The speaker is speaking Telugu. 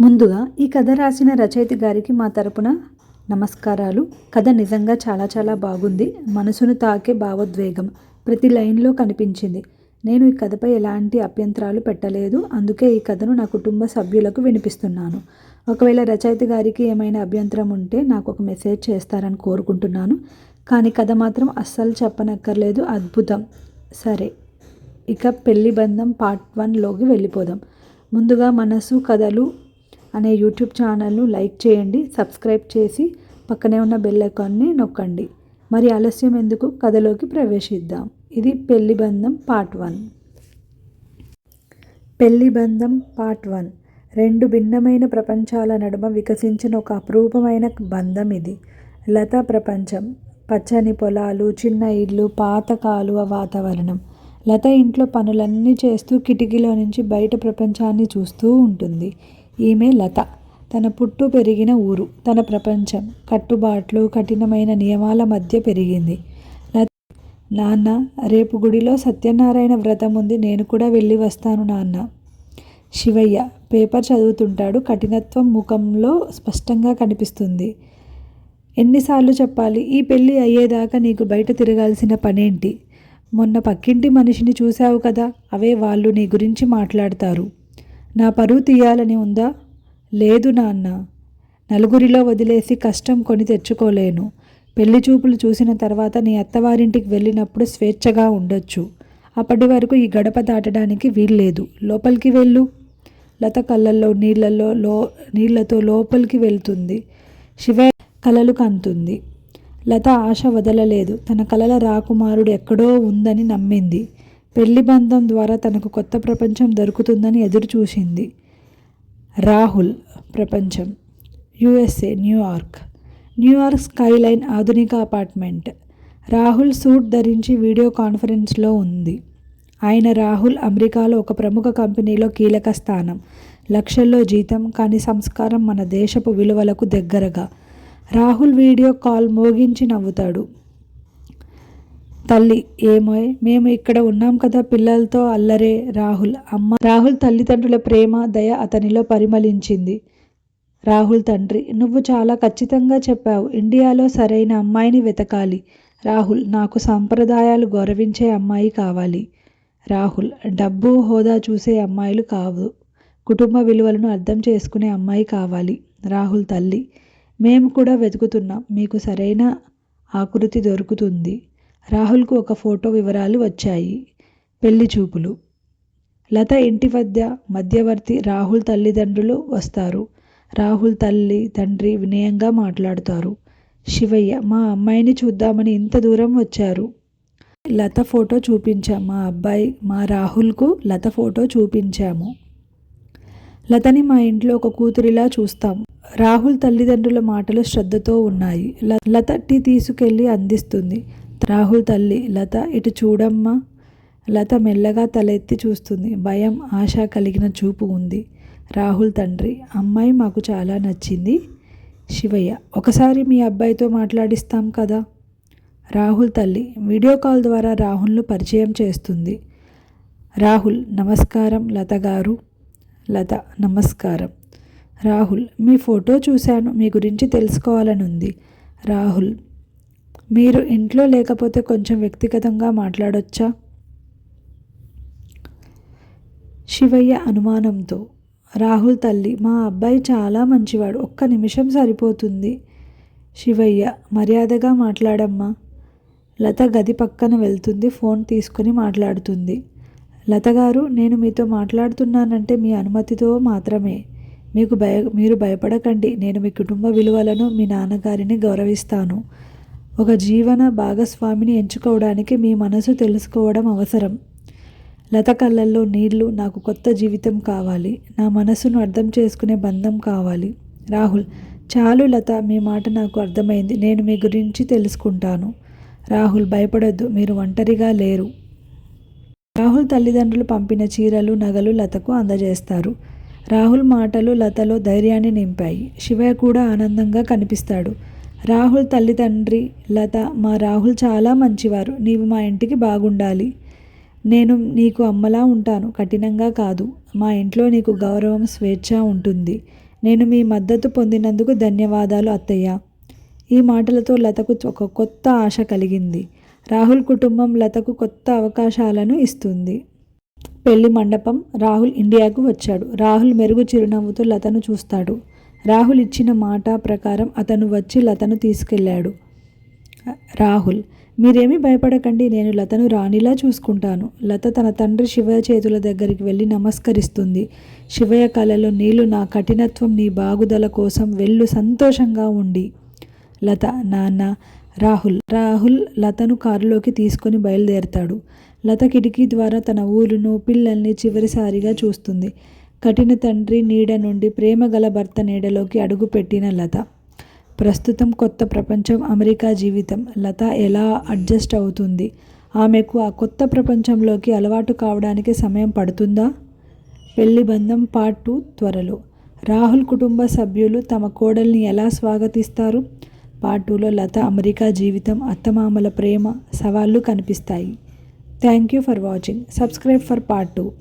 ముందుగా ఈ కథ రాసిన రచయిత గారికి మా తరపున నమస్కారాలు. కథ నిజంగా చాలా చాలా బాగుంది. మనసును తాకే భావోద్వేగం ప్రతి లైన్లో కనిపించింది. నేను ఈ కథపై ఎలాంటి అభ్యంతరాలు పెట్టలేదు. అందుకే ఈ కథను నా కుటుంబ సభ్యులకు వినిపిస్తున్నాను. ఒకవేళ రచయిత గారికి ఏమైనా అభ్యంతరం ఉంటే నాకు ఒక మెసేజ్ చేస్తారని కోరుకుంటున్నాను. కానీ కథ మాత్రం అస్సలు చెప్పనక్కర్లేదు. అద్భుతం. సరే ఇక పెళ్ళి బంధం పార్ట్ వన్లోకి వెళ్ళిపోదాం. ముందుగా మనసు కథలు అనే యూట్యూబ్ ఛానల్ను లైక్ చేయండి సబ్స్క్రైబ్ చేసి పక్కనే ఉన్న బెల్ ఐకాన్ని నొక్కండి. మరి ఆలస్యం ఎందుకు? కథలోకి ప్రవేశిద్దాం. ఇది పెళ్ళి బంధం పార్ట్ వన్. పెళ్ళి బంధం పార్ట్ వన్. రెండు భిన్నమైన ప్రపంచాల నడుమ వికసించిన ఒక అపురూపమైన బంధం ఇది. లతా ప్రపంచం. పచ్చని పొలాలు చిన్న ఇల్లు పాత కాలువ వాతావరణం. లత ఇంట్లో పనులన్నీ చేస్తూ కిటికీలో నుంచి బయట ప్రపంచాన్ని చూస్తూ ఉంటుంది. ఈమె లత. తన పుట్టు పెరిగిన ఊరు తన ప్రపంచం. కట్టుబాట్లు కఠినమైన నియమాల మధ్య పెరిగింది. నాన్న రేపు గుడిలో సత్యనారాయణ వ్రతం ఉంది నేను కూడా వెళ్ళి వస్తాను నాన్న. శివయ్య పేపర్ చదువుతుంటాడు కఠినత్వం ముఖంలో స్పష్టంగా కనిపిస్తుంది. ఎన్నిసార్లు చెప్పాలి ఈ పెళ్ళి అయ్యేదాకా నీకు బయట తిరగాల్సిన పనేంటి? మొన్న పక్కింటి మనిషిని చూశావు కదా అవే వాళ్ళు నీ గురించి మాట్లాడతారు. నా పరువు తీయాలని ఉందా? లేదు నాన్న. నలుగురిలో వదిలేసి కష్టం కొని తెచ్చుకోలేను. పెళ్ళి చూపులు చూసిన తర్వాత నీ అత్తవారింటికి వెళ్ళినప్పుడు స్వేచ్ఛగా ఉండొచ్చు. అప్పటి వరకు ఈ గడప దాటడానికి వీల్లేదు. లోపలికి వెళ్ళు. లత కళ్ళల్లో నీళ్ళల్లో లో నీళ్ళతో లోపలికి వెళ్తుంది. శివ కలలు కంటుంది లత ఆశ వదలలేదు. తన కలల రాకుమారుడు ఎక్కడో ఉందని నమ్మింది. పెళ్ళి బంధం ద్వారా తనకు కొత్త ప్రపంచం దొరుకుతుందని ఎదురుచూసింది రాహుల్ ప్రపంచం USA New York New York skyline ఆధునిక అపార్ట్మెంట్. రాహుల్ సూట్ ధరించి వీడియో కాన్ఫరెన్స్లో ఉంది. ఆయన రాహుల్ అమెరికాలో ఒక ప్రముఖ కంపెనీలో కీలక స్థానం లక్షల్లో జీతం కానీ సంస్కారం మన దేశపు విలువలకు దగ్గరగా. రాహుల్ వీడియో కాల్ మోగించి నవ్వుతాడు. తల్లి ఏమో? మేము ఇక్కడ ఉన్నాం కదా పిల్లలతో అల్లరే రాహుల్. అమ్మ రాహుల్ తల్లిదండ్రుల ప్రేమ దయ అతనిలో పరిమళించింది. రాహుల్ తండ్రి నువ్వు చాలా ఖచ్చితంగా చెప్పావు. ఇండియాలో సరైన అమ్మాయిని వెతకాలి. రాహుల్ నాకు సంప్రదాయాలు గౌరవించే అమ్మాయి కావాలి. రాహుల్ డబ్బు హోదా చూసే అమ్మాయిలు కావు. కుటుంబ విలువలను అర్థం చేసుకునే అమ్మాయి కావాలి. రాహుల్ తల్లి మేము కూడా వెతుకుతున్నాం. మీకు సరైన ఆకృతి దొరుకుతుంది. రాహుల్కు ఒక ఫోటో వివరాలు వచ్చాయి. పెళ్ళి చూపులు. లత ఇంటి వద్ద మధ్యవర్తి రాహుల్ తల్లిదండ్రులు వస్తారు. రాహుల్ తల్లి తండ్రి వినయంగా మాట్లాడుతారు. శివయ్య మా అమ్మాయిని చూద్దామని ఇంత దూరం వచ్చారు. లత ఫోటో చూపించాం మా అబ్బాయి మా రాహుల్కు లత ఫోటో చూపించాము. లతని మా ఇంట్లో ఒక కూతురిలా చూస్తాం. రాహుల్ తల్లిదండ్రుల మాటలు శ్రద్ధతో ఉన్నాయి. లత టీ తీసుకెళ్ళి అందిస్తుంది. రాహుల్ తల్లి లత ఇటు చూడమ్మా. లత మెల్లగా తలెత్తి చూస్తుంది. భయం ఆశ కలిగిన చూపు ఉంది. రాహుల్ తండ్రి అమ్మాయి మాకు చాలా నచ్చింది. శివయ్య ఒకసారి మీ అబ్బాయితో మాట్లాడిస్తాం కదా? రాహుల్ తల్లి వీడియో కాల్ ద్వారా రాహుల్ను పరిచయం చేస్తుంది. రాహుల్ నమస్కారం లత గారు. లత నమస్కారం. రాహుల్ మీ ఫోటో చూశాను మీ గురించి తెలుసుకోవాలని ఉంది రాహుల్ మీరు ఇంట్లో లేకపోతే కొంచెం వ్యక్తిగతంగా మాట్లాడొచ్చా? శివయ్య అనుమానంతో రాహుల్ తల్లి మా అబ్బాయి చాలా మంచివాడు ఒక్క నిమిషం సరిపోతుంది. శివయ్య మర్యాదగా మాట్లాడమ్మా. లత గది పక్కన వెళ్తుంది ఫోన్ తీసుకుని మాట్లాడుతుంది. లత గారు నేను మీతో మాట్లాడుతున్నానంటే మీ అనుమతితో మాత్రమే. మీకు భయ మీరు భయపడకండి నేను మీ కుటుంబ విలువలను మీ నాన్నగారిని గౌరవిస్తాను. ఒక జీవన భాగస్వామిని ఎంచుకోవడానికి మీ మనసు తెలుసుకోవడం అవసరం. లత కళ్ళల్లో నీళ్ళు నాకు కొత్త జీవితం కావాలి. నా మనసును అర్థం చేసుకునే బంధం కావాలి. రాహుల్ చాలు లత మీ మాట నాకు అర్థమైంది. నేను మీ గురించి తెలుసుకుంటాను. రాహుల్ భయపడొద్దు. మీరు ఒంటరిగా లేరు. రాహుల్ తల్లిదండ్రులు పంపిన చీరలు నగలు లతకు అందజేస్తారు. రాహుల్ మాటలు లతలో ధైర్యాన్ని నింపాయి. శివయ్య కూడా ఆనందంగా కనిపిస్తాడు. రాహుల్ తల్లిదండ్రి లత మా రాహుల్ చాలా మంచివారు. నీవు మా ఇంటికి బాగుండాలి. నేను నీకు అమ్మలా ఉంటాను. కఠినంగా కాదు. మా ఇంట్లో నీకు గౌరవం స్వేచ్ఛ ఉంటుంది. నేను మీ మద్దతు పొందినందుకు ధన్యవాదాలు అత్తయ్య. ఈ మాటలతో లతకు ఒక కొత్త ఆశ కలిగింది. రాహుల్ కుటుంబం లతకు కొత్త అవకాశాలను ఇస్తుంది. పెళ్ళి మండపం రాహుల్ ఇండియాకు వచ్చాడు. రాహుల్ మెరుగు చిరునవ్వుతో లతను చూస్తాడు. రాహుల్ ఇచ్చిన మాట ప్రకారం అతను వచ్చి లతను తీసుకెళ్ళాడు. రాహుల్ మీరేమీ భయపడకండి నేను లతను రాణిలా చూసుకుంటాను. లత తన తండ్రి శివయ్య చేతుల దగ్గరికి వెళ్ళి నమస్కరిస్తుంది. శివయ్య కళలో నీళ్ళు నా కఠినత్వం నీ బాగుదల కోసం వెళ్ళు సంతోషంగా ఉండి. లత నాన్న రాహుల్ రాహుల్ లతను కారులోకి తీసుకొని బయలుదేరతాడు. లత కిటికీ ద్వారా తన ఊరును పిల్లల్ని చివరిసారిగా చూస్తుంది. కఠిన తండ్రి నీడ నుండి ప్రేమ గల భర్త నీడలోకి అడుగుపెట్టిన లత. ప్రస్తుతం కొత్త ప్రపంచం అమెరికా జీవితం. లత ఎలా అడ్జస్ట్ అవుతుంది? ఆమెకు ఆ కొత్త ప్రపంచంలోకి అలవాటు కావడానికి సమయం పడుతుందా? పెళ్ళి బంధం పార్ట్ టూ త్వరలో. రాహుల్ కుటుంబ సభ్యులు తమ కోడల్ని ఎలా స్వాగతిస్తారు? పార్ట్ టూలో లత అమెరికా జీవితం అత్తమామల ప్రేమ సవాళ్ళు కనిపిస్తాయి. Thank you for watching. Subscribe for part two.